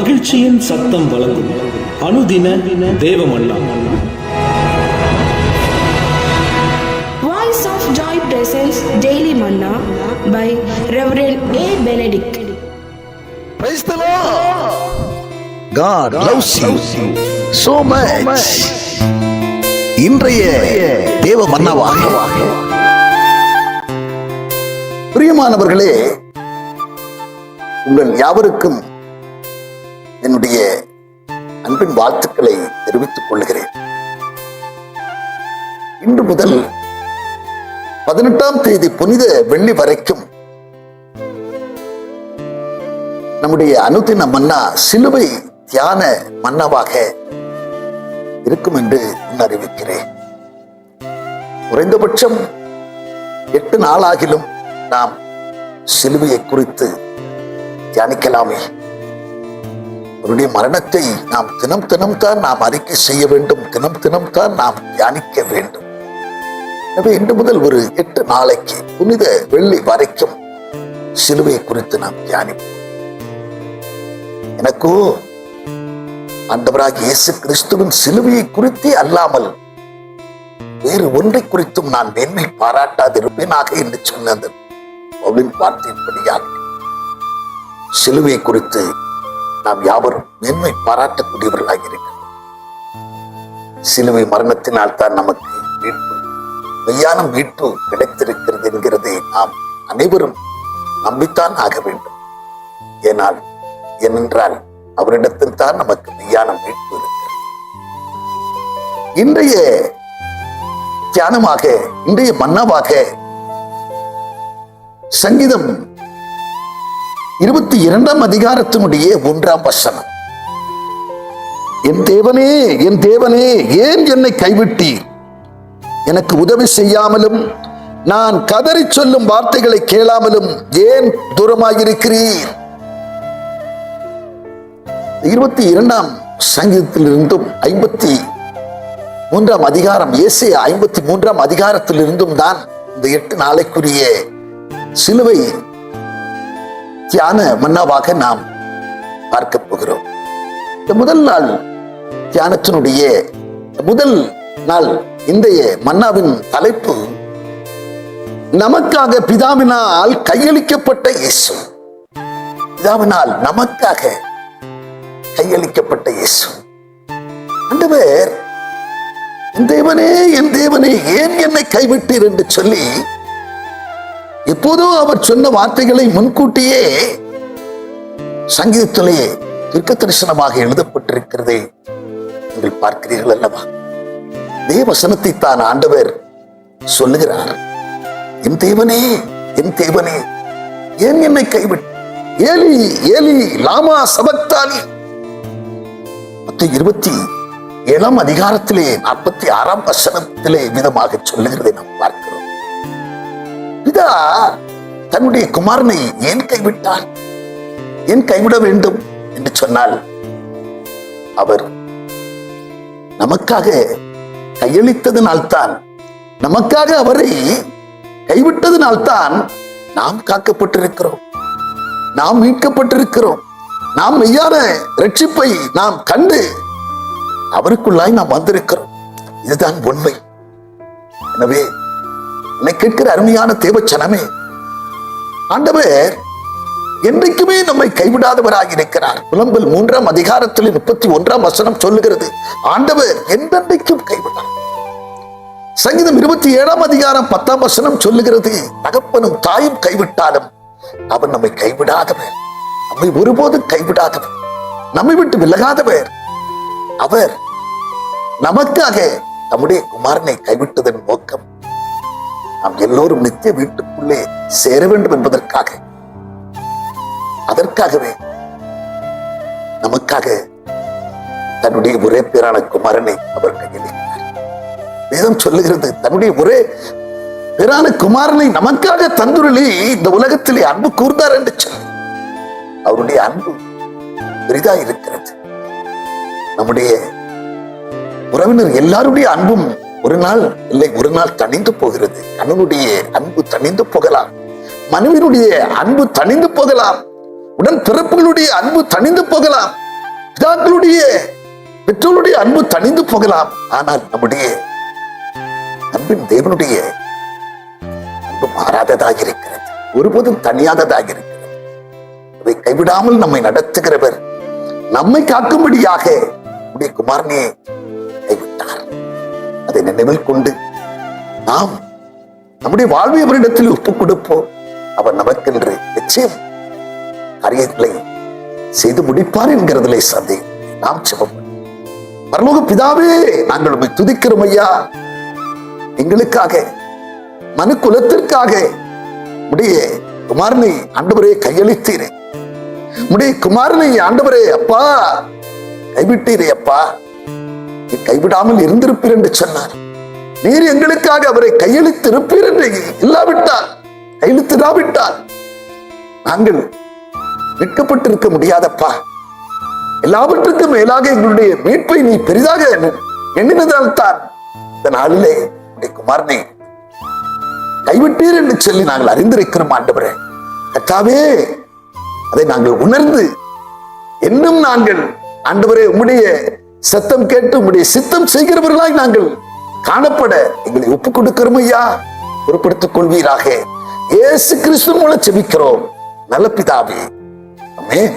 மகிழ்ச்சியின் சத்தம் வழங்கும் அனுதின தேவமல்லா Daily Manna by Reverend A. Benedict. Praise the Lord. God loves you so much. இன்றைய தேவ மன்னவாக பிரியமானவர்களே உங்கள் யாவருக்கும் என்னுடைய அன்பின் வாழ்த்துக்களை தெரிவித்துக் கொள்கிறேன். இன்று முதல் பதினெட்டாம் தேதி புனித வெள்ளி வரைக்கும் நம்முடைய அனுதின மன்னா சிலுவை தியான மன்னவாக இருக்கும் என்று நான் அறிவிக்கிறேன். குறைந்தபட்சம் எட்டு நாளாகிலும் நாம் சிலுவையை குறித்து தியானிக்கலாமே. அவருடைய மரணத்தை நாம் தினம் தினம் தான் நாம் அறிக்கை செய்ய வேண்டும். தினம் தினம் தான் நாம் தியானிக்க வேண்டும். எனவே இன்று முதல் ஒரு எட்டு நாளைக்கு புனித வெள்ளி வரைக்கும் சிலுவையை குறித்து நாம் தியானிப்போம். எனக்கோ ஆண்டவராக இயேசு கிறிஸ்துவின் சிலுவையை குறித்தே அல்லாமல் வேறு ஒன்றை குறித்தும் நான் மேன்மை பாராட்டாதிருப்பேனாக என்று சொன்ன அந்த பவுலின் வார்த்தையின்படியாக சிலுவை குறித்து நாம் யாவரும் மேன்மை பாராட்டக்கூடியவர்களாக இருக்கிறோம் சிலுவை மரணத்தினால் தான் நமக்கு மீட்பு மெய்யான மீட்பு கிடைத்திருக்கிறது என்கிறதை நாம் அனைவரும் நம்பித்தான் ஆக வேண்டும். ஏனால் ஏனென்றால் அவரிடத்தில் தான் நமக்கு மெய்யான மீட்பு இருக்கிறது. இன்றைய தியானமாக இன்றைய மன்னவாக சங்கீதம் இருபத்தி இரண்டாம் அதிகாரத்தினுடைய ஒன்றாம் வசனம். என் தேவனே என் தேவனே ஏன் என்னை கைவிட்டி எனக்கு உதவி செய்யாமலும் நான் கதறி சொல்லும் வார்த்தைகளை கேளாமலும் ஏன் தூரமாயிருக்கிறீர்? இருபத்தி இரண்டாம் சங்கீதத்திலிருந்தும் ஐம்பத்தி மூன்றாம் அதிகாரம் ஏசே ஐம்பத்தி மூன்றாம் அதிகாரத்திலிருந்தும் தான் இந்த எட்டு நாளைக்குரிய சிலுவை தியான மன்னாவாக நாம் பார்க்க போகிறோம். இந்த முதல் நாள் தியானத்தினுடைய முதல் நாள் இன்றைய மன்னாவின் தலைப்பு நமக்காக பிதாவினால் கையளிக்கப்பட்ட இயேசு. பிதாவினால் நமக்காக கையளிக்கப்பட்ட இயேசு. ஆண்டவர் என் தேவனே என் தேவனே ஏன் என்னை கைவிட்டீர் என்று சொல்லி எப்போதோ அவர் சொன்ன வார்த்தைகளை முன்கூட்டியே சங்கீதத்திலே தீர்க்க தரிசனமாக எழுதப்பட்டிருக்கிறது நீங்கள் பார்க்கிறீர்கள் அல்லவா? தேவசனத்தை தான் ஆண்டவர் சொல்லுகிறார். என் தேவனே என் தேவனே ஏன் என்னை கைவிட்டு ஏலி ஏலி லாமா சபக்தானி. மத்த இருபத்தி ஏழாம் அதிகாரத்திலே நாற்பத்தி ஆறாம் வசனத்திலே விதமாக சொல்லுகிறதை நாம் பார்க்க பிதா தன்னுடைய குமாரனை ஏன் கைவிட்டார் ஏன் கைவிட வேண்டும் என்று சொன்னால் அவர் நமக்காக கையளித்ததினால்தான் நமக்காக அவரை கைவிட்டதினால்தான் நாம் காக்கப்பட்டிருக்கிறோம். நாம் மீட்கப்பட்டிருக்கிறோம். நாம் மெய்யான ரட்சிப்பை நாம் கண்டு அவருக்குள்ளாய் நாம் வந்திருக்கிறோம். இதுதான் உண்மை. எனவே கேட்கிற அருமையான தேவச்சனமே ஆண்டவர் என்றைக்குமே நம்மை கைவிடாதவராக இருக்கிறார். புலம்பல் மூன்றாம் அதிகாரத்தில் முப்பத்தி ஒன்றாம் வசனம் சொல்லுகிறது ஆண்டவர் என்றென்றைக்கும் கைவிடார். சங்கீதம் இருபத்தி ஏழாம் அதிகாரம் பத்தாம் வசனம் சொல்லுகிறது தகப்பனும் தாயும் கைவிட்டாலும் அவர் நம்மை கைவிடாதவர். நம்மை ஒருபோதும் கைவிடாதவர். நம்மை விட்டு விலகாதவர். அவர் நமக்காக நம்முடைய குமாரனை கைவிட்டதன் நோக்கம். நாம் எல்லோரும் நித்திய வீட்டுக்குள்ளே சேர வேண்டும் என்பதற்காக. அதற்காகவே நமக்காக தன்னுடைய ஒரே பேரான குமாரனை அவர் கையில் வேதம் சொல்லுகிறது தன்னுடைய ஒரே பேரான குமாரனை நமக்காக தந்துருளி இந்த உலகத்திலே அன்பு கூர்ந்தார் என்று சொல்லி அவருடைய அன்பு பெரிதா இருக்கிறது நம்முடைய உறவினர் எல்லாருடைய அன்பும் ஒரு நாள் இல்லை ஒரு நாள் தணிந்து போகிறது. கணவனுடைய அன்பு தணிந்து போகலாம். மனைவியினுடைய அன்பு தணிந்து போகலாம். உடன் பிறப்புகளுடைய அன்பு தணிந்து போகலாம். பிதாக்களுடைய பெற்றோருடைய அன்பு தணிந்து போகலாம். ஆனால் நம்முடைய அன்பின் தேவனுடைய அன்பு மாறாததாக இருக்கிறது. ஒருபோதும் தனியாததாக இருக்கிறது. அதை கைவிடாமல் நம்மை நடத்துகிறவர் நம்மை காக்கும்படியாக உடைய குமாரனே நினைவில் கொண்டு நாம் நம்முடைய வாழ்வை அவரிடத்தில் ஒப்புக் கொடுப்போம் அவர் நமக்கென்று நிச்சயம் காரியங்களை செய்து முடிப்பார் என்கிறதிலே சந்தேகம். நாம் செபம் பரலோக பிதாவே நாங்கள் உண்மை துதிக்கிறோம் ஐயா. எங்களுக்காக மனு குலத்திற்காக உடைய குமாரனை ஆண்டவரே கையளித்தீரே. உடைய குமாரனை ஆண்டவரே அப்பா கைவிட்டீரே அப்பா. கைவிடாமல் இருந்திருப்பீர் என்று சொன்னார். நீர் எங்களுக்காக அவரை கையெழுத்திருப்பீர் என்று இல்லாவிட்டால் கையெழுத்திடாவிட்டால் நாங்கள் மீட்கப்பட்டிருக்க முடியாதப்பா. எல்லாவற்றுக்கும் மேலாக எங்களுடைய மீட்பை நீ பெரிதாக எண்ணினதால் தான் இந்த நாளிலே உடைய கைவிட்டீர் என்று சொல்லி நாங்கள் அறிந்திருக்கிறோம் ஆண்டவரே. கட்டாவே அதை நாங்கள் உணர்ந்து இன்னும் நாங்கள் ஆண்டவரே உம்முடைய சத்தம் கேட்டு உம்முடைய சித்தம் செய்கிறவர்களாய் நாங்கள் காணப்பட. எங்களை ஒப்புக் கொடுக்கிறோம் ஐயா பொறுப்படுத்திக் கொள்வீராக இயேசு கிறிஸ்து மூலம் செபிக்கிறோம் நல்ல பிதாவே. ஆமென்.